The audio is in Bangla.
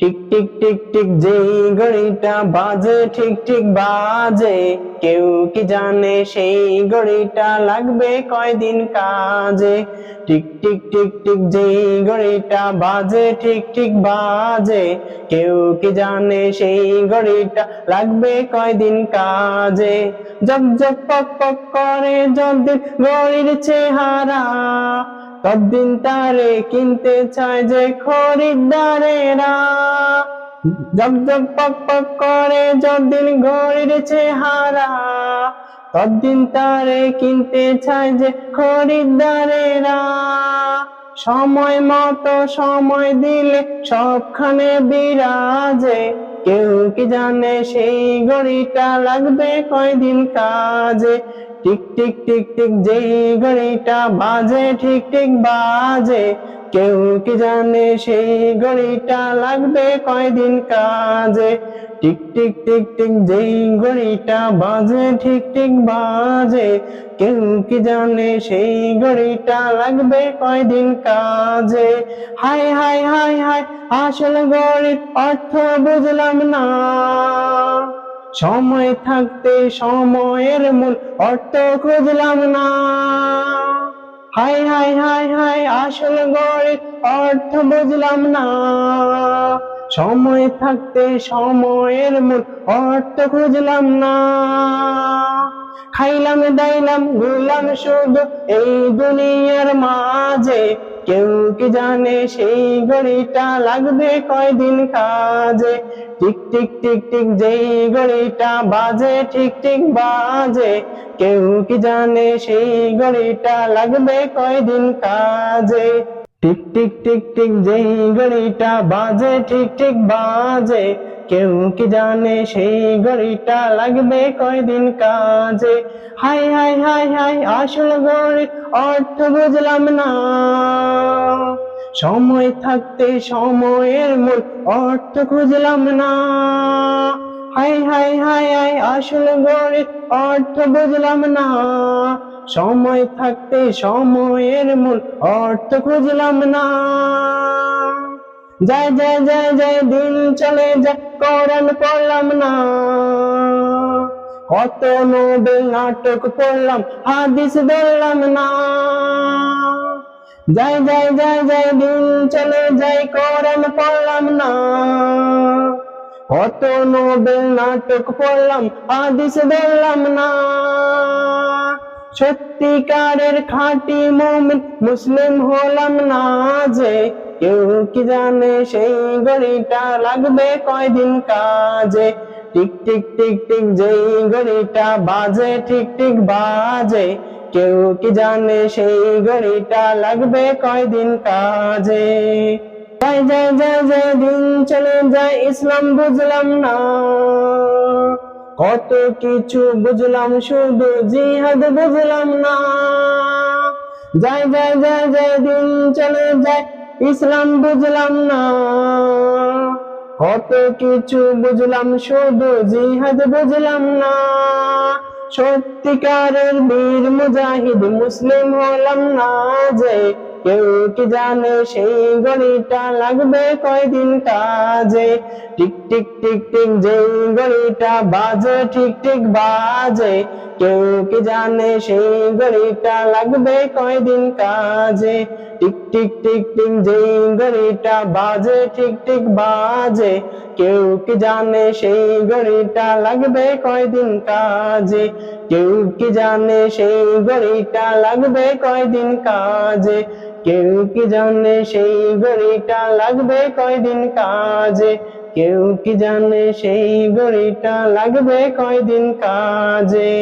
টিক টিক টিক টিক, যেই ঘড়িটা বাজে ঠিক ঠিক বাজে। কেউ কি জানে সেই ঘড়িটা লাগবে কয়দিন কাজে? টিক টিক টিক টিক, যেই ঘড়িটা বাজে ঠিক ঠিক বাজে। কেউ কি জানে সেই ঘড়িটা লাগবে কয়দিন কাজে? জগ জগ পক পক করে যদিন ঘড়ির চেহারা। তদ্দিন তারে কিনতে চায় যে খরিদ্দারেরা। জগ জগ পক পক করে যদিন ঘড়ির চেহারা। তদ্দিন তারে কিনতে চায় যে খরিদ্দারেরা। সময় মতো সময় দিলে সবখানে বিরাজে। কেউ কি জানে সেই ঘড়িটা লাগবে কয়দিন কাজে? টিক টিক টিক টিক যেই ঘড়িটা বাজে, ঠিক ঠিক বাজে। কেউ কি জানে সেই ঘড়িটা লাগবে কয়দিন কাজে? টিক টিক টিক টিক, যেই ঘড়িটা বাজে, ঠিক ঠিক বাজে। কেউ কি জানে সেই ঘড়িটা লাগবে কয়দিন কাজে? হাই হাই হাই হাই, আসল ঘড়ির অর্থ বুঝলাম না। সময় থাকতে সময়ের মূল অর্থ খুঁজলাম না। হাই হাই হাই হাই আসল গড়ের অর্থ বুঝলাম না। সময় থাকতে সময়ের মূল অর্থ খুঁজলাম না। খাইলাম, দাইলাম ঘুরলাম শুধু এই দুনিয়ার মাঝে কেউ কি জানে সেই ঘড়িটা লাগবে কয়দিন কাজে? টিক টিক টিক টিক, যেই ঘড়িটা বাজে ঠিক ঠিক বাজে। কেউ কি জানে সেই ঘড়িটা লাগবে কয়দিন কাজে? টিক টিক টিক টিক, যেই ঘড়িটা বাজে ঠিক ঠিক বাজে। কেউ কি জানে সেই ঘড়িটা লাগবে কয়দিন কাজে? হাই হাই হাই হাই, আসল ঘড়ির অর্থ বুঝলাম না। সময় থাকতে সময়ের মূল অর্থ খুঁজলাম না। হাই হাই হাই হাই, আসল ঘড়ির অর্থ বুঝলাম না। সময় থাকতে সময়ের মূল অর্থ খুঁজলাম না। যায় যায় যায় যায়, দিন চলে যায় কোরআন পড়লাম না। কত নোবেল নাটক পড়লাম, হাদিস ধরলাম না। যাই যাই যাই যাই দিন চলে যাই কোরআন পড়লাম না। কত নোবেল নাটক পড়লাম, হাদিস ধরলাম না। সত্যিকারের খাঁটি মুমিন মুসলিম হলাম না যে, কেউ কি জানে সেই ঘড়িটা লাগবে কয়দিন কাজে? টিক টিক টিক টিক, যেই ঘড়িটা বাজে ঠিক ঠিক বাজে। কেউ কি জানে সেই ঘড়িটা লাগবে কয়দিন কাজে? যায় যায় যায় যায় দিন চলে যায়, ইসলাম বুঝলাম না। কত কিছু বুঝলাম, শুধু জিহাদ বুঝলাম না। যায় যায় যায় যায় দিন চলে যায়, ইসলাম বুঝলাম না। কত কিছু বুঝলাম, শুধু জিহাদ বুঝলাম না। সত্যিকারের বীর মুজাহিদ মুসলিম হলাম না যে, কেউ কি জানে সেই গড়িটা লাগবে কয়দিন কাজে? টিক টিক টিক টিক, যেই গড়িটা বাজে ঠিক ঠিক বাজে। কেউ কি জানে সেই গড়িটা লাগবে কয়দিন কাজে? টিক টিক টিক টিক যেই গড়িটা বাজে ঠিক ঠিক বাজে। কেউ কি জানে সেই গড়িটা লাগবে কয়দিন কাজে? কেউ কি জানে সেই গড়িটা লাগবে কয়দিন কাজে? কেউ কি জানে সেই ঘড়িটা লাগবে কয়দিন কাজে? কেউ কি জানে সেই ঘড়িটা লাগবে কয়দিন কাজে?